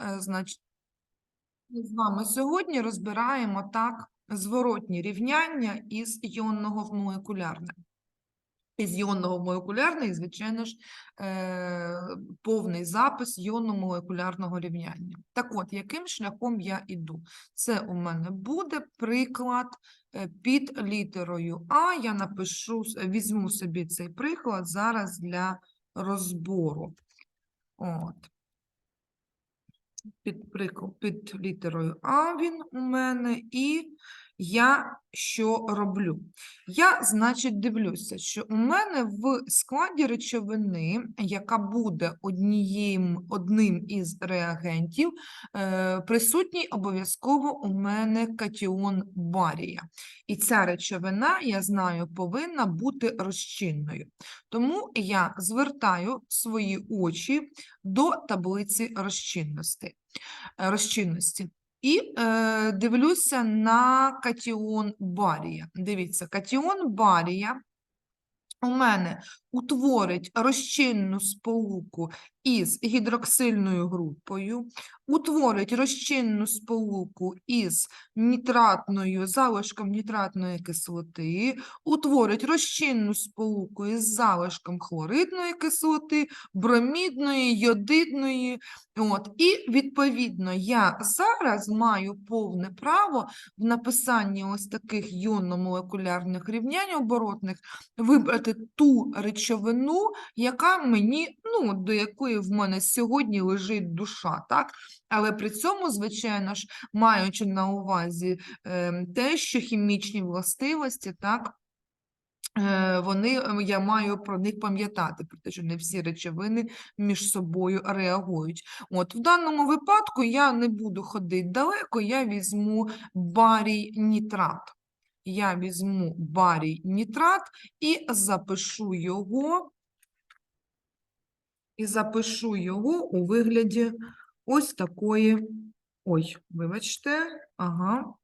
Е, Значить, ми з вами сьогодні розбираємо так зворотні рівняння із іонного в молекулярне. Із іонного в молекулярне, і, звичайно ж, е, повний запис іонно-молекулярного рівняння. Так от, яким шляхом я іду? Це у мене буде приклад е, під літерою А. Я напишу, візьму собі цей приклад зараз для розбору. От. Під, під літерою А він у мене, і я що роблю? Я, значить, дивлюся, що у мене в складі речовини, яка буде однієм, одним із реагентів, е, присутній обов'язково у мене катіон барія. І ця речовина, я знаю, повинна бути розчинною. Тому я звертаю свої очі до таблиці розчинності. е, розчинності. І е, дивлюся на катіон барія. Дивіться, катіон барія у мене утворить розчинну сполуку із гідроксильною групою, утворить розчинну сполуку із нітратною залишком нітратної кислоти, утворить розчинну сполуку із залишком хлоридної кислоти, бромідної, йодидної. От. І, відповідно, я зараз маю повне право в написанні ось таких йонно-молекулярних рівнянь оборотних вибрати ту речовину, яка мені, ну, до якої в мене сьогодні лежить душа, так? Але при цьому, звичайно ж, маючи на увазі е, те, що хімічні властивості, так, е, вони, е, я маю про них пам'ятати, про те, що не всі речовини між собою реагують. От, в даному випадку я не буду ходити далеко, я візьму барій нітрат. Я візьму барій нітрат і запишу його, і запишу його у вигляді ось такої, ой, вибачте, ага,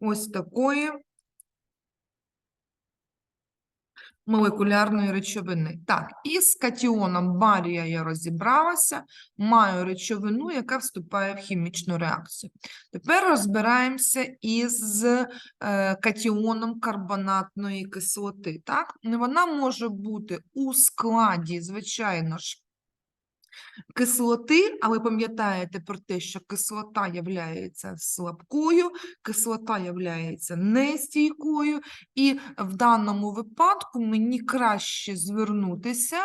ось такої молекулярної речовини. Так, із катіоном барія я розібралася, маю речовину, яка вступає в хімічну реакцію. Тепер розбираємося із е, катіоном карбонатної кислоти. Так? Вона може бути у складі, звичайно ж, кислоти, але пам'ятаєте про те, що кислота є слабкою, кислота є нестійкою, і в даному випадку мені краще звернутися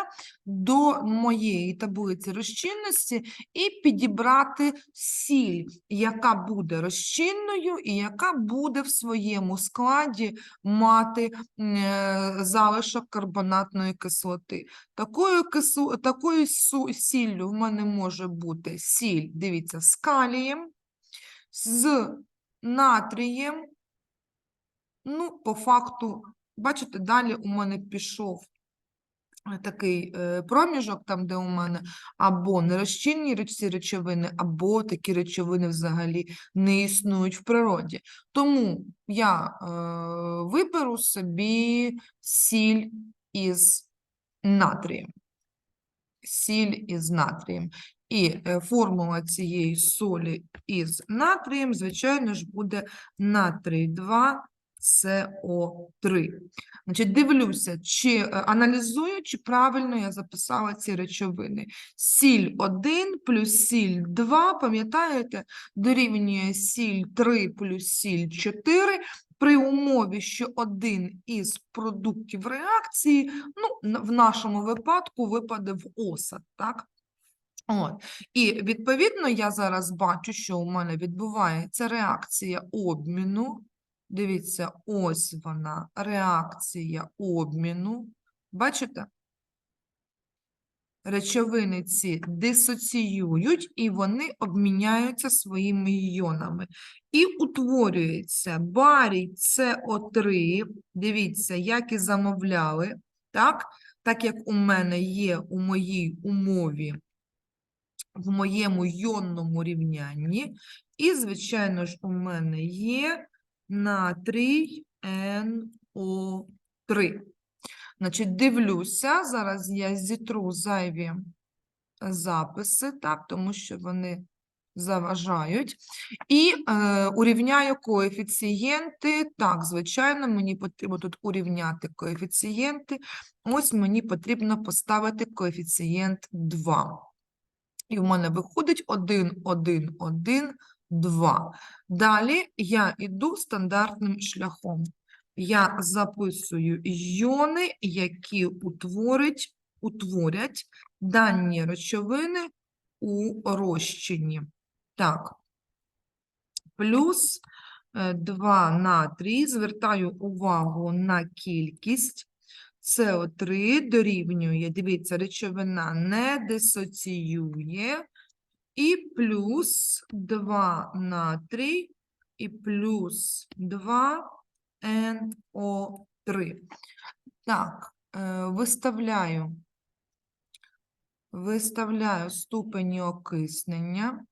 до моєї таблиці розчинності і підібрати сіль, яка буде розчинною і яка буде в своєму складі мати е, залишок карбонатної кислоти. Такою, кисло, такою сіллю в мене може бути сіль, дивіться, з калієм, з натрієм. Ну, по факту, бачите, далі у мене пішов е, такий е, проміжок, там, де у мене або нерозчинні реч- ці речовини, або такі речовини взагалі не існують в природі. Тому я е, виберу собі сіль із натрієм. Сіль із натрієм. І е, формула цієї солі із натрієм, звичайно ж, буде натрій 2 СО3. Значить, дивлюся, чи е, аналізую, чи правильно я записала ці речовини. Сіль 1 плюс сіль 2, пам'ятаєте, дорівнює сіль 3 плюс сіль 4, при умові, що один із продуктів реакції, ну, в нашому випадку випаде в осад, так? От. І відповідно я зараз бачу, що у мене відбувається реакція обміну. Дивіться, ось вона, реакція обміну. Бачите? Речовини ці дисоціюють і вони обміняються своїми іонами. І утворюється барій СО3, дивіться, як і замовляли, так? Так як у мене є у моїй умові, в моєму йонному рівнянні, і, звичайно ж, у мене є натрій НО3. Значить, дивлюся, зараз я зітру зайві записи, так, тому що вони заважають. І е, урівняю коефіцієнти. Так, звичайно, мені потрібно тут урівняти коефіцієнти. Ось мені потрібно поставити коефіцієнт 2. І в мене виходить 1, 1, 1, 2. Далі я йду стандартним шляхом. Я записую йони, які утворять, утворять дані речовини у розчині. Так, плюс е, 2 натрій. Звертаю увагу на кількість. СО3 дорівнює, дивіться, речовина не дисоціює. І плюс 2 натрій, і плюс 2 НО3. Так, е, виставляю, виставляю ступені окиснення.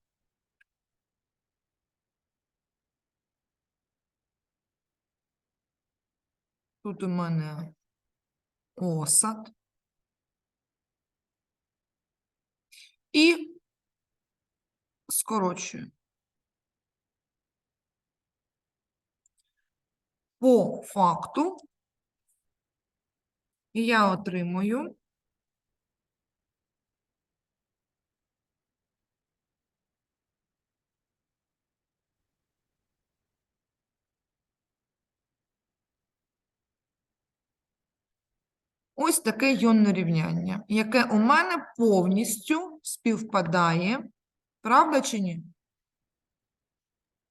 Тут у мене осад. І скорочую. По факту і я отримую ось таке йонне рівняння, яке у мене повністю співпадає. Правда чи ні?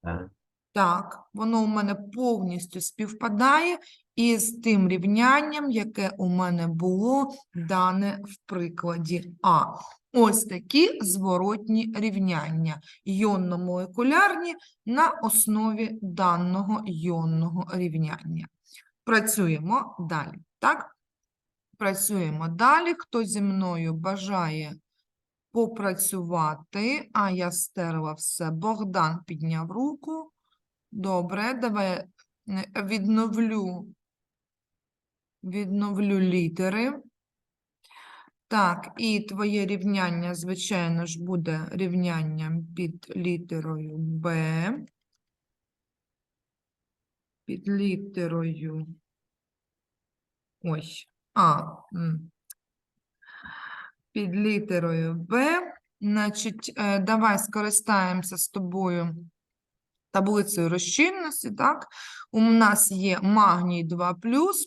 Так. Так, воно у мене повністю співпадає із тим рівнянням, яке у мене було дане в прикладі А. Ось такі зворотні рівняння йонно-молекулярні на основі даного йонного рівняння. Працюємо далі, так? Працюємо далі. Хто зі мною бажає попрацювати, а я стерла все. Богдан підняв руку. Добре, давай е, відновлю, відновлю літери. Так, і твоє рівняння, звичайно ж, буде рівнянням під літерою Б. Під літерою. Ой, а, під літерою Б. Значить, е, давай скористаємося з тобою таблицею розчинності, так? У нас є магній 2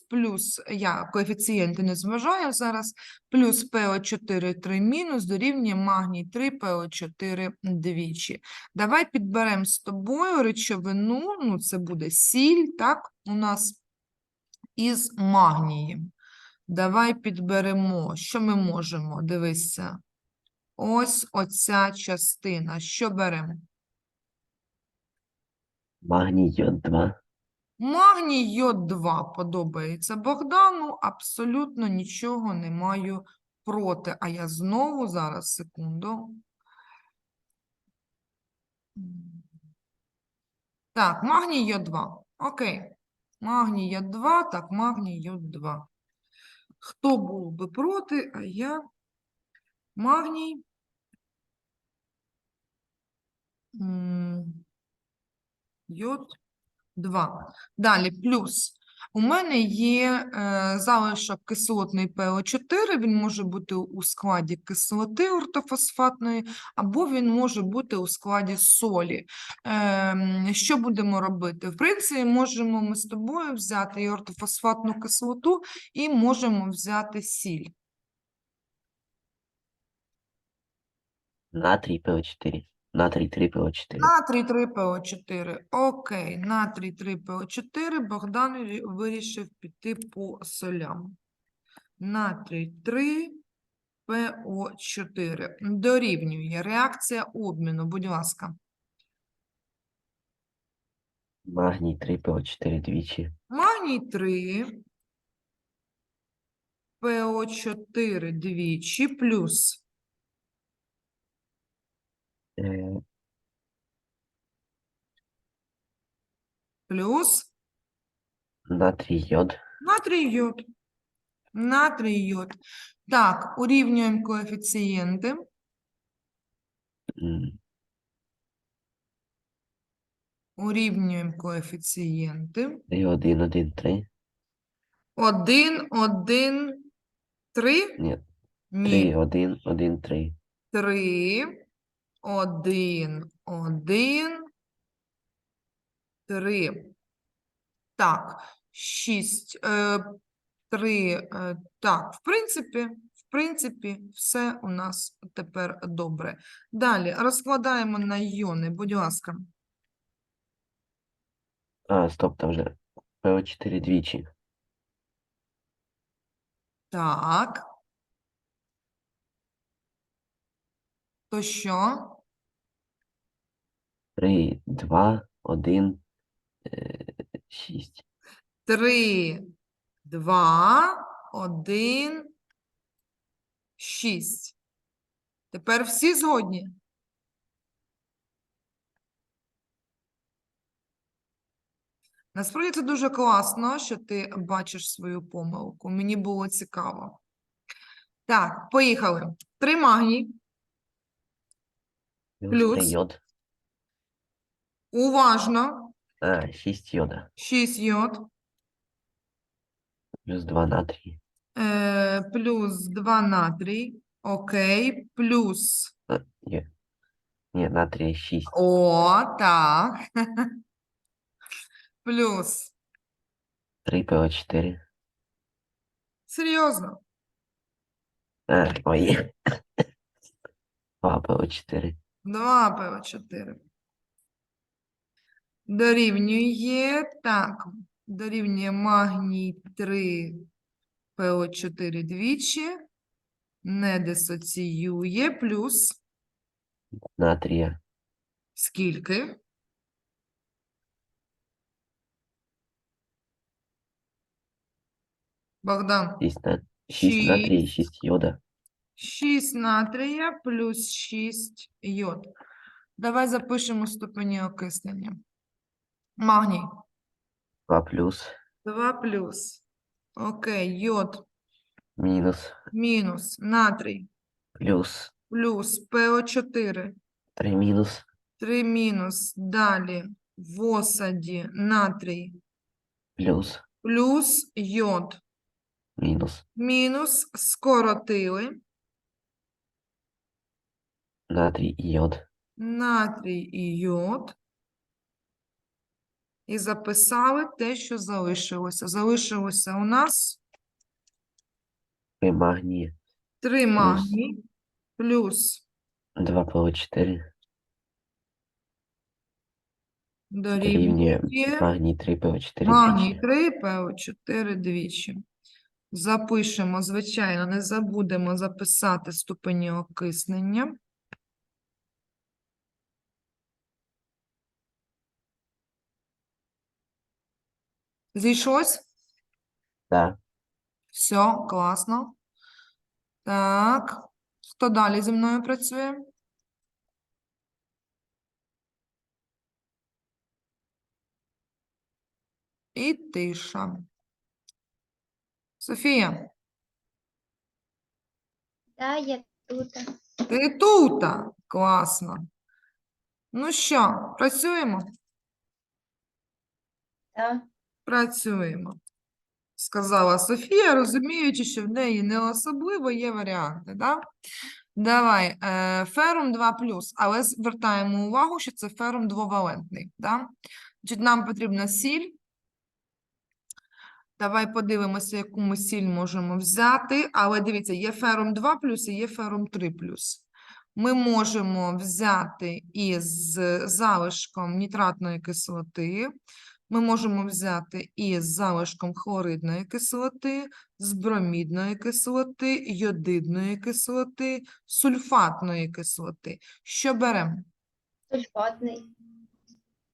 плюс, я коефіцієнти не зважаю зараз, плюс ПО4 3 мінус дорівнює магній 3 ПО4 двічі. Давай підберемо з тобою речовину, ну це буде сіль, так, у нас із магнієм. Давай підберемо, що ми можемо, дивися. Ось оця частина. Що беремо? Магній йод 2. Магній йод 2 подобається Богдану, абсолютно нічого не маю проти. А я знову зараз, секунду. Так, магній йод 2. Окей. Магній йод 2, так, магній йод 2. Хто був би проти, а я магній. Йод 2. Далі плюс. У мене є е, залишок кислотний ПО4, він може бути у складі кислоти ортофосфатної, або він може бути у складі солі. Ем, що будемо робити? В принципі, можемо ми з тобою взяти і ортофосфатну кислоту, і можемо взяти сіль. Натрій ПО4. Натрій 3 ПО4. Натрій 3 ПО4. Окей, натрій 3 ПО4. Богдан вирішив піти по солям. Натрій 3 ПО4. Дорівнює. Реакція обміну, будь ласка. Магній 3 ПО4 двічі. Магній 3 ПО4 двічі плюс плюс Натрій йод. Натрій йод. Натрій йод. Так, урівнюємо коефіцієнти. Урівнюємо коефіцієнти. 3, 1, 1, 3. 1, 1, 3? Ні, Ні. 3, 1, 1, 3. 3, 1, 1, 3. Так, 6, 3. Так, в принципі, в принципі, все у нас тепер добре. Далі розкладаємо на йони, будь ласка. А, стоп, там же ПО4 двічі. Так. То що? 3, 2, 1, 6. 3, 2, 1, 6. Тепер всі згодні? Насправді це дуже класно, що ти бачиш свою помилку. Мені було цікаво. Так, поїхали. 3 магній. Плюс Плюс. йод. Уважно. А, 6 йода. 6 йод. Плюс 2 натрій. Е, плюс 2 натрій. Окей. Плюс А, є. Ні, натрія 6. О, так. Плюс. 3 ПО4. Серйозно. А, ой. 2 ПО4. 2 ПО4. Дорівнює, так, дорівнює магній 3 ПО4 двічі, не дисоціює, плюс Натрія. скільки? Богдан. 6, на... 6 натрія, 6 йода. 6 натрія плюс 6 йод. Давай запишемо ступені окиснення. Магній 2 плюс. 2 плюс. Окей, йод Мінус. мінус, натрій Плюс. плюс ПО4 3 мінус. 3 мінус. Далі в осаді натрій Плюс. плюс йод Мінус. мінус скоротили Натрій і йод. натрій і йод. І записали те, що залишилося. Залишилося у нас 3 магнії. 3 магній плюс 2 ПО4. дорівнює Дорівнює магній 3 ПО4 магній двічі. 3, ПО4 двічі. Запишемо, звичайно, не забудемо записати ступені окиснення. Зійшлось? Так. Все, класно. Так, хто далі зі мною працює? І тиша. Софія, Да, я тут. ти тут? Класно. Ну що, працюємо? Да. Працюємо. Сказала Софія, розуміючи, що в неї не особливо є варіанти, да? Давай, е, ферум 2+, але звертаємо увагу, що це ферум двовалентний, да? Значить, нам потрібна сіль. Давай подивимося, яку ми сіль можемо взяти. Але дивіться, є ферум 2+, і є ферум 3+. Ми можемо взяти із залишком нітратної кислоти, ми можемо взяти із залишком хлоридної кислоти, з бромідної кислоти, йодидної кислоти, сульфатної кислоти. Що беремо? Сульфатний.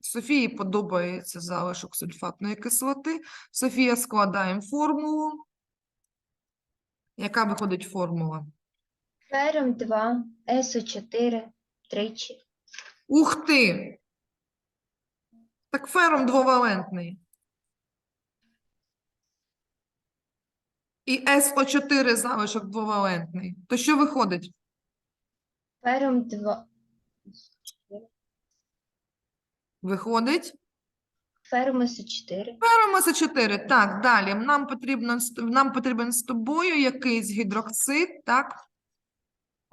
Софії подобається залишок сульфатної кислоти. Софія, складаємо формулу. Яка виходить формула? Ферум 2, СО4, тричі. Ух ти! Так ферум двовалентний. І СО4 залишок двовалентний. То що виходить? Ферум 2. Виходить? Ферум СО4. Ферум СО4. Так, далі. Нам потрібно, нам потрібен з тобою якийсь гідроксид, так?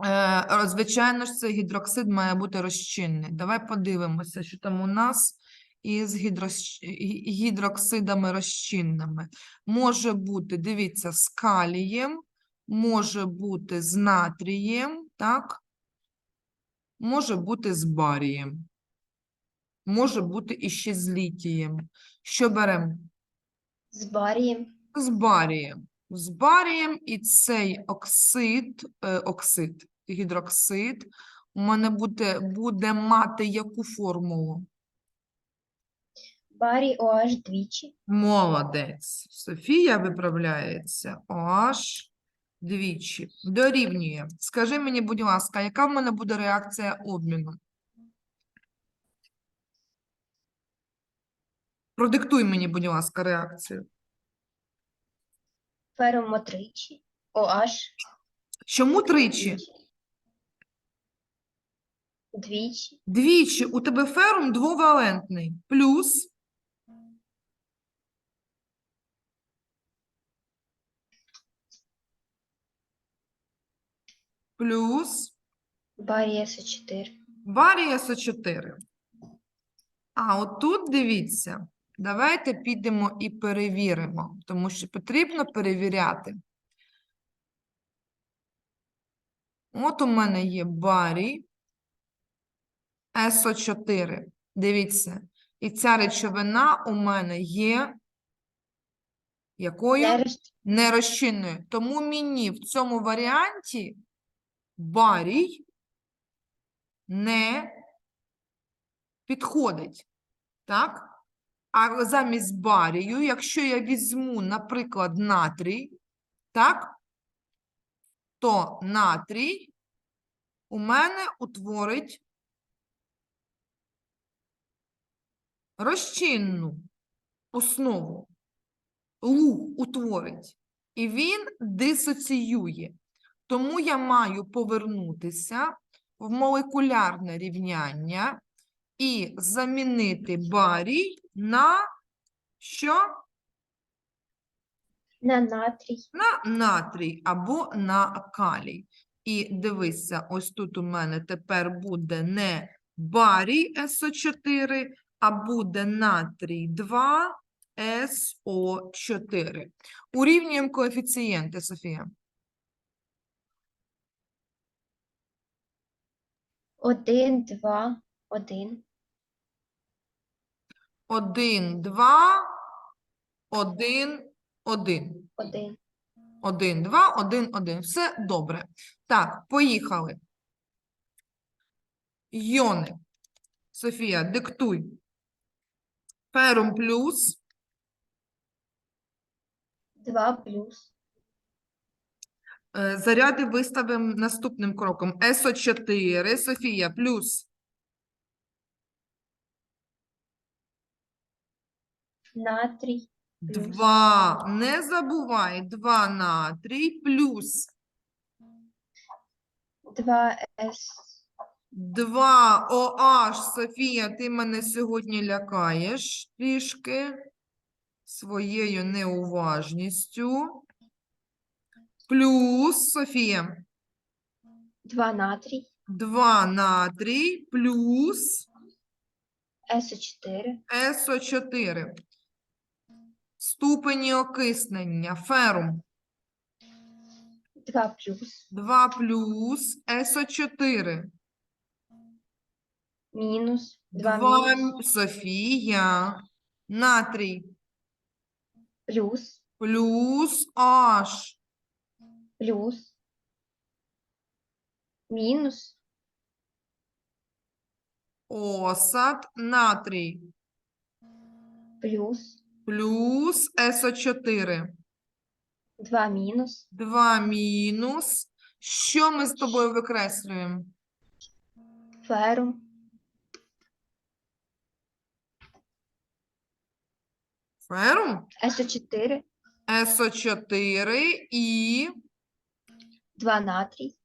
Е, звичайно ж, цей гідроксид має бути розчинний. Давай подивимося, що там у нас із гідрощ- гідроксидами розчинними. Може бути, дивіться, з калієм, може бути з натрієм, так? Може бути з барієм. Може бути іще з літієм. Що беремо? З барієм. З барієм. З барієм і цей оксид, е, оксид, гідроксид у мене буде, буде мати яку формулу? Барій OH двічі. Молодець. Софія виправляється. OH двічі. Дорівнює. Скажи мені, будь ласка, яка в мене буде реакція обміну? Продиктуй мені, будь ласка, реакцію. Ферум тричі. OH Чому тричі? Двічі. Двічі у тебе ферум двовалентний. Плюс плюс Барій СО4. барія СО4. А отут дивіться, давайте підемо і перевіримо, тому що потрібно перевіряти. От у мене є барій СО4. Дивіться, і ця речовина у мене є якою? Нерозчинною. Тому мені в цьому варіанті барій не підходить. Так? А замість барію, якщо я візьму, наприклад, натрій, так? То натрій у мене утворить розчинну основу. Луг утворить. І він дисоціює. Тому я маю повернутися в молекулярне рівняння і замінити барій на що? На натрій. На натрій або на калій. І дивися, ось тут у мене тепер буде не барій СО4, а буде натрій 2 СО4. Урівнюємо коефіцієнти, Софія. Один, два, один. 1, 2, 1, 1. Один. 1, 2, 1, 1. Все добре. Так, поїхали. Йони. Софія, диктуй. Ферум плюс. Два плюс. Е, Заряди виставимо наступним кроком. СО4, Софія, плюс. Натрій. Плюс. 2. Не забувай. 2 натрій плюс. Два С. 2 OH. Софія, ти мене сьогодні лякаєш трішки своєю неуважністю. Плюс, Софія, Два натрій. 2 натрій плюс СО4. СО4. Ступені окиснення. Ферум. Два плюс. 2 плюс СО4. Мінус. Два 2 мінус. Софія. Натрій. Плюс. Плюс H. Плюс. Мінус. Осад. Натрій. Плюс. Плюс СО4. Два мінус. 2 мінус. Що ми з тобою викреслюємо? Ферум. Ферум. СО4. СО4 і, Два натрій.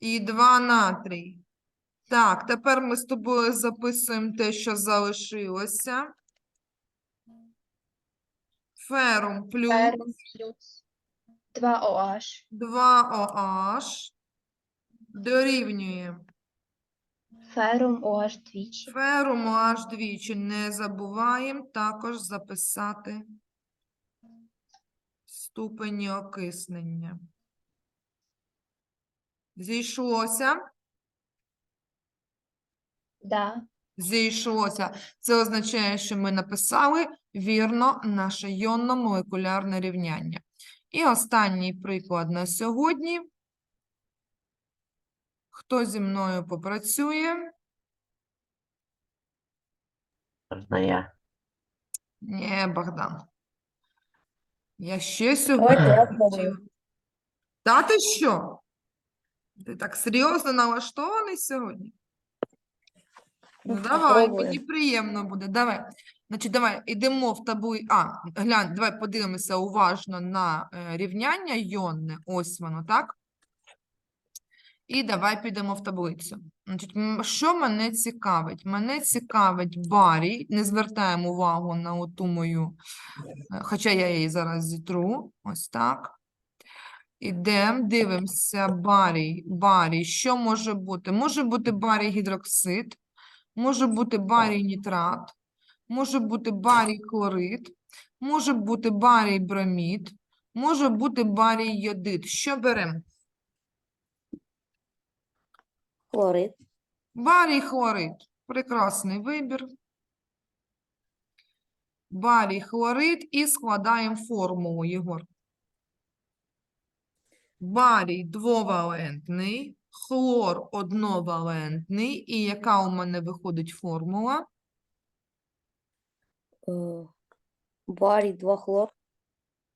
і 2 натрій. Так, тепер ми з тобою записуємо те, що залишилося. Ферум плюс Ферум плюс 2 OH. 2OH дорівнює Ферум OH двічі. ферум OH двічі. Не забуваємо також записати ступені окиснення. Зійшлося? Да. Зійшлося. Це означає, що ми написали вірно наше йонно-молекулярне рівняння. І останній приклад на сьогодні. Хто зі мною попрацює? Можна я. Ні, Богдан. Я ще сьогодні. Та ти що? Ти так серйозно налаштований сьогодні? Ну, Ну, давай, попробую. мені приємно буде. Давай. Значить, давай, йдемо в таблі. А, глянь, давай подивимося уважно на е, рівняння йонне. Ось воно, так? І давай підемо в таблицю. Значить, м, що мене цікавить? Мене цікавить барій. Не звертаємо увагу на оту мою, е, хоча я її зараз зітру. Ось так. Ідемо, дивимося, барій, барій. Що може бути? Може бути барій гідроксид, може бути барій нітрат, може бути барій хлорид, може бути барій бромід, може бути барій йодид. Що беремо? Хлорид. Барій хлорид. Прекрасний вибір. Барій хлорид і складаємо формулу, Єгор. Барій двовалентний, хлор одновалентний. І яка у мене виходить формула? е, Барій 2 хлор.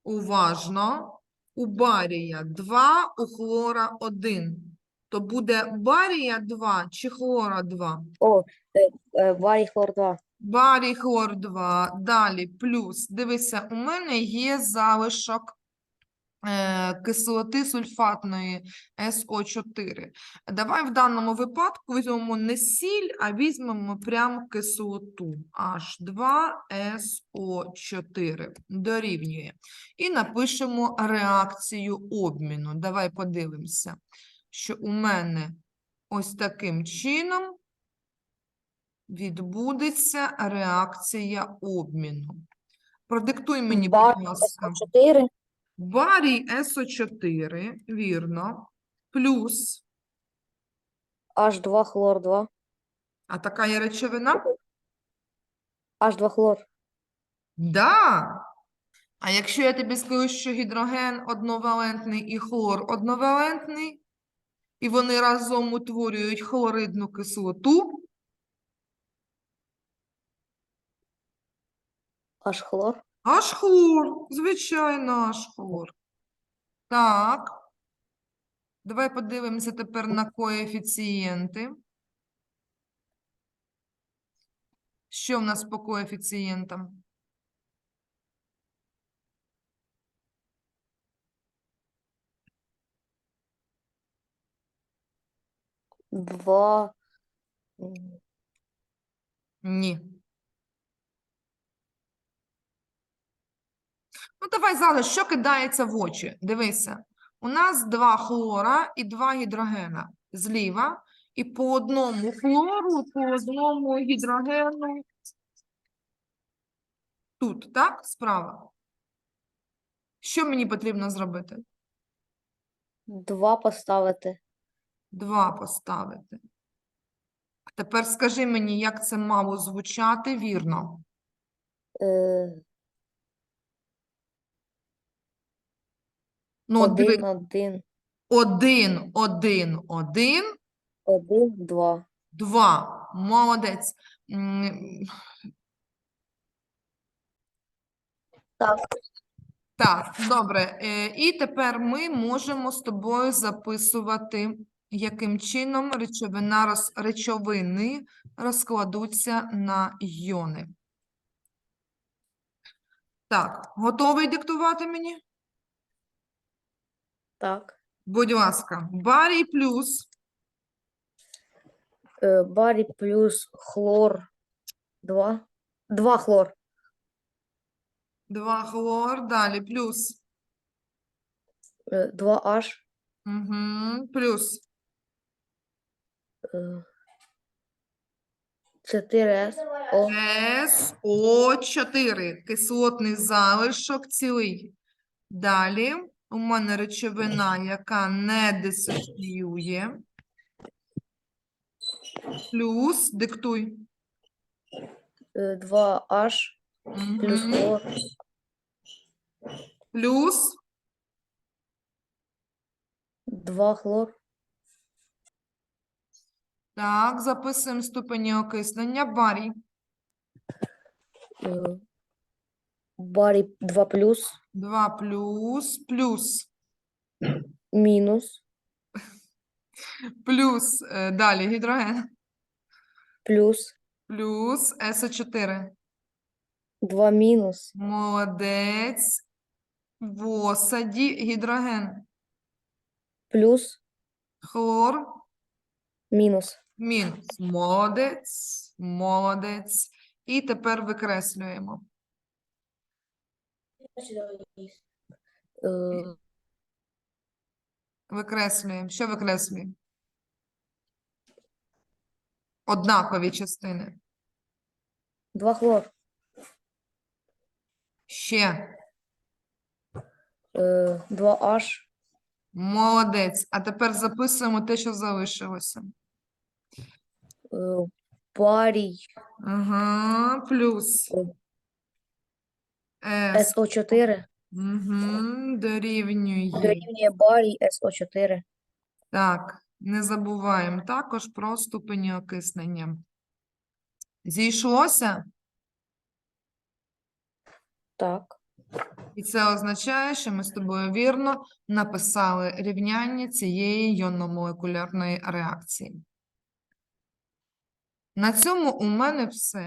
Уважно. У барія 2, у хлора 1. То буде барія 2 чи хлора 2? О, е, е, барій хлор 2. Барій хлор 2. Далі плюс. Дивися, у мене є залишок кислоти сульфатної СО4. Давай в даному випадку візьмемо не сіль, а візьмемо прямо кислоту H2SO4 дорівнює. І напишемо реакцію обміну. Давай подивимося, що у мене ось таким чином відбудеться реакція обміну. Продиктуй мені, будь ласка. 4. Барій СО4, вірно, плюс, H2 хлор 2. а така є речовина? H2 хлор. Да. А якщо я тобі скажу, що гідроген одновалентний і хлор одновалентний, і вони разом утворюють хлоридну кислоту, H хлор. Аж хлор, звичайно, аж хлор. Так. Давай подивимося тепер на коефіцієнти. Що в нас по коефіцієнтам? 2. Ні. Ну, давай зараз, що кидається в очі? Дивися. У нас два хлора і два гідрогена зліва, і по одному хлору, по одному гідрогену тут, так, справа. Що мені потрібно зробити? 2 поставити. Два поставити. А Тепер скажи мені, як це мало звучати вірно. Е, Ну, от диви, 1, 1, один, один, один, 1, 2. два. Молодець. М, Так. Так, добре. Е, І тепер ми можемо з тобою записувати, яким чином речовина роз... речовини розкладуться на йони. Так, готовий диктувати мені? Так. Будь ласка, барій плюс Е, барій плюс хлор 2. 2 хлор. 2 хлор, далі плюс. Е, 2H. Угу. Плюс. Е, 4С. О. СО4. Кислотний залишок цілий. Далі у мене речовина, яка не дисоціює. Плюс, диктуй. Е, 2H плюс Мгм. хлор. Плюс 2 хлор. Так, записуємо ступені окиснення. Барій. Е, барій 2 плюс. 2 плюс, плюс, Мінус. плюс, е, далі гідроген, Плюс. плюс СО4. 2 мінус. Молодець. В осаді гідроген. Плюс. Хлор, Мінус. мінус. Молодець, молодець. І тепер викреслюємо. Е, Викреслюємо. Що викреслюємо? Однакові частини. 2 хлор. Ще. Е, 2H. Молодець. А тепер записуємо те, що залишилося. Е, барій Ага, плюс. С. СО4. Угу, дорівнює. Дорівнює барій СО4. Так, не забуваємо також про ступені окиснення. Зійшлося? Так. І це означає, що ми з тобою вірно написали рівняння цієї йонно-молекулярної реакції. На цьому у мене все.